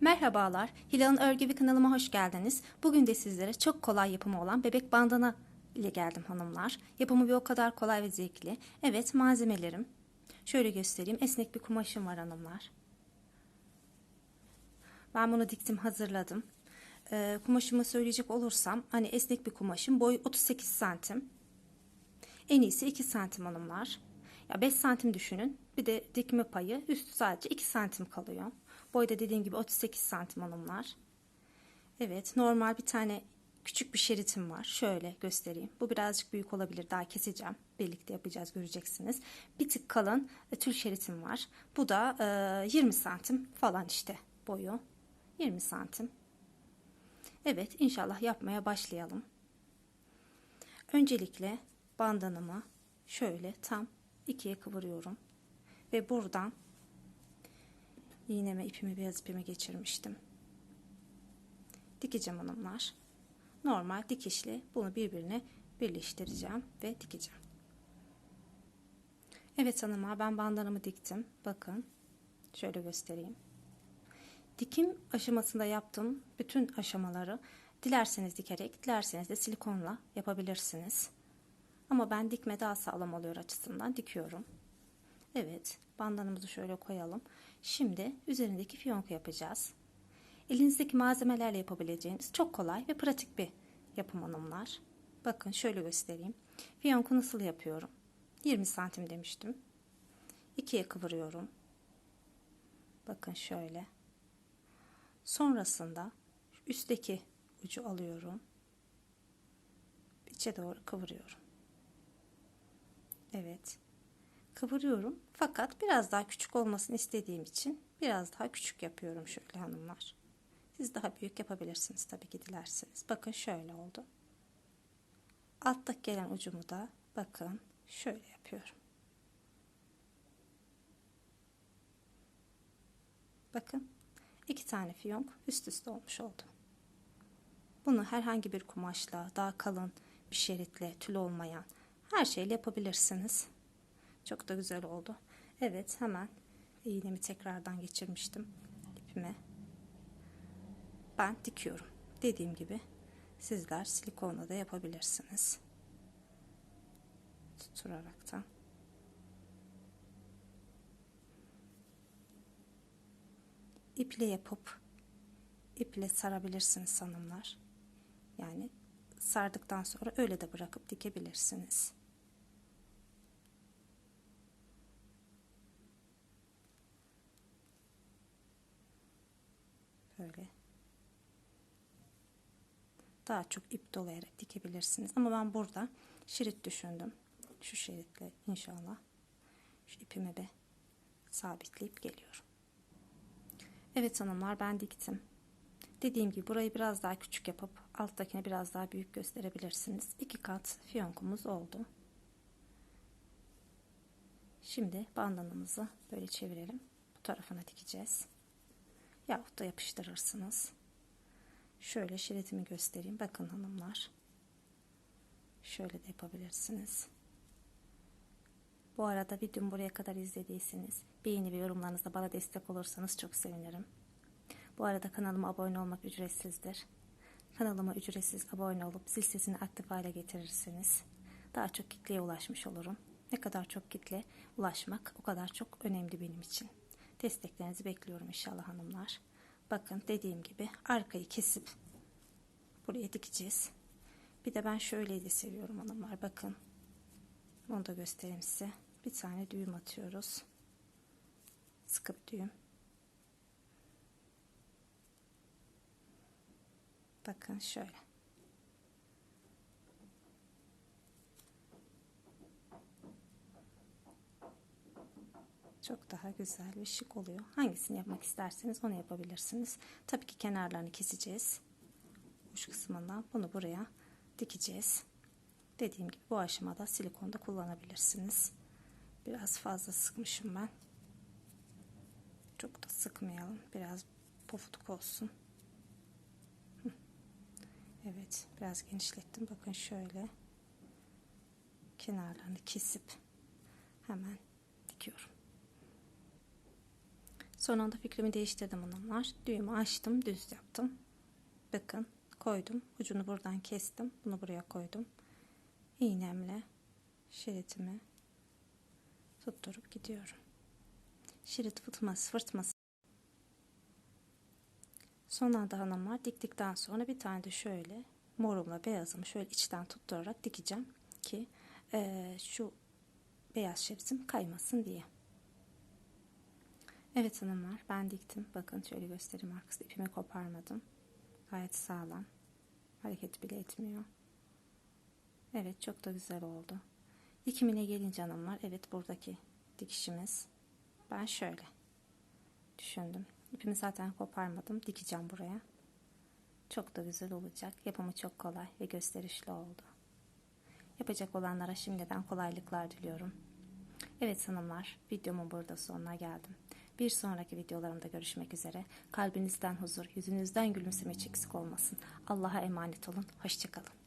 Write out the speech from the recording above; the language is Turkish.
Merhabalar, Hilal'ın Örgü kanalıma hoş geldiniz. Bugün de sizlere çok kolay yapımı olan bebek bandana ile geldim hanımlar. Yapımı bir o kadar kolay ve zevkli. Evet, malzemelerim. Şöyle göstereyim. Esnek bir kumaşım var hanımlar. Ben bunu diktim, hazırladım. Ee, kumaşımı söyleyecek olursam, hani esnek bir kumaşım. Boy 38 santim. En iyisi 2 santim hanımlar. Ya 5 santim düşünün. Bir de dikme payı üstü sadece 2 santim kalıyor. Boyda dediğim gibi 38 santim hanımlar. Evet normal bir tane küçük bir şeritim var. Şöyle göstereyim. Bu birazcık büyük olabilir. Daha keseceğim. Birlikte yapacağız göreceksiniz. Bir tık kalın e, tül şeritim var. Bu da e, 20 santim falan işte boyu. 20 santim. Evet inşallah yapmaya başlayalım. Öncelikle bandanımı şöyle tam ikiye kıvırıyorum. Ve buradan iğneme ipimi beyaz ipime geçirmiştim. Dikeceğim hanımlar. Normal dikişli bunu birbirine birleştireceğim ve dikeceğim. Evet hanımlar ben bandanımı diktim. Bakın şöyle göstereyim. Dikim aşamasında yaptığım bütün aşamaları dilerseniz dikerek dilerseniz de silikonla yapabilirsiniz. Ama ben dikme daha sağlam oluyor açısından dikiyorum. Evet bandanımızı şöyle koyalım. Şimdi üzerindeki fiyonku yapacağız. Elinizdeki malzemelerle yapabileceğiniz çok kolay ve pratik bir yapım hanımlar. Bakın şöyle göstereyim. Fiyonku nasıl yapıyorum? 20 santim demiştim. İkiye kıvırıyorum. Bakın şöyle. Sonrasında üstteki ucu alıyorum. İçe doğru kıvırıyorum. Evet kıvırıyorum. Fakat biraz daha küçük olmasını istediğim için biraz daha küçük yapıyorum şöyle hanımlar. Siz daha büyük yapabilirsiniz tabii ki dilerseniz. Bakın şöyle oldu. Alttaki gelen ucumu da bakın şöyle yapıyorum. Bakın iki tane fiyonk üst üste olmuş oldu. Bunu herhangi bir kumaşla, daha kalın bir şeritle, tül olmayan her şeyle yapabilirsiniz. Çok da güzel oldu. Evet hemen iğnemi tekrardan geçirmiştim ipime. Ben dikiyorum. Dediğim gibi sizler silikonla da yapabilirsiniz. Tutturaraktan. iple yapıp iple sarabilirsiniz hanımlar. Yani sardıktan sonra öyle de bırakıp dikebilirsiniz. Böyle. Daha çok ip dolayarak dikebilirsiniz. Ama ben burada şerit düşündüm. Şu şeritle inşallah. Şu ipimi bir sabitleyip geliyorum. Evet hanımlar ben diktim. Dediğim gibi burayı biraz daha küçük yapıp alttakini biraz daha büyük gösterebilirsiniz. İki kat fiyonkumuz oldu. Şimdi bandanımızı böyle çevirelim. Bu tarafına dikeceğiz yahut da yapıştırırsınız. Şöyle şeritimi göstereyim. Bakın hanımlar. Şöyle de yapabilirsiniz. Bu arada videomu buraya kadar izlediyseniz beğeni ve yorumlarınızda bana destek olursanız çok sevinirim. Bu arada kanalıma abone olmak ücretsizdir. Kanalıma ücretsiz abone olup zil sesini aktif hale getirirseniz daha çok kitleye ulaşmış olurum. Ne kadar çok kitle ulaşmak o kadar çok önemli benim için. Desteklerinizi bekliyorum inşallah hanımlar. Bakın dediğim gibi arkayı kesip buraya dikeceğiz. Bir de ben şöyle de seviyorum hanımlar. Bakın. Onu da göstereyim size. Bir tane düğüm atıyoruz. Sıkı bir düğüm. Bakın şöyle. Çok daha güzel ve şık oluyor. Hangisini yapmak isterseniz onu yapabilirsiniz. Tabii ki kenarlarını keseceğiz. Uç kısmından bunu buraya dikeceğiz. Dediğim gibi bu aşamada silikonda kullanabilirsiniz. Biraz fazla sıkmışım ben. Çok da sıkmayalım. Biraz pofuduk olsun. Evet biraz genişlettim. Bakın şöyle kenarlarını kesip hemen dikiyorum. Son anda fikrimi değiştirdim hanımlar. Düğümü açtım, düz yaptım. Bakın koydum. Ucunu buradan kestim. Bunu buraya koydum. İğnemle şeritimi tutturup gidiyorum. Şerit fırtması fırtması. Son anda hanımlar diktikten sonra bir tane de şöyle morumla beyazımı şöyle içten tutturarak dikeceğim ki eee, şu beyaz şeritim kaymasın diye. Evet hanımlar ben diktim. Bakın şöyle göstereyim arkası ipimi koparmadım. Gayet sağlam. Hareket bile etmiyor. Evet çok da güzel oldu. Dikimine gelince hanımlar evet buradaki dikişimiz. Ben şöyle düşündüm. İpimi zaten koparmadım. Dikeceğim buraya. Çok da güzel olacak. Yapımı çok kolay ve gösterişli oldu. Yapacak olanlara şimdiden kolaylıklar diliyorum. Evet hanımlar, videomun burada sonuna geldim. Bir sonraki videolarımda görüşmek üzere. Kalbinizden huzur, yüzünüzden gülümseme eksik olmasın. Allah'a emanet olun. Hoşçakalın.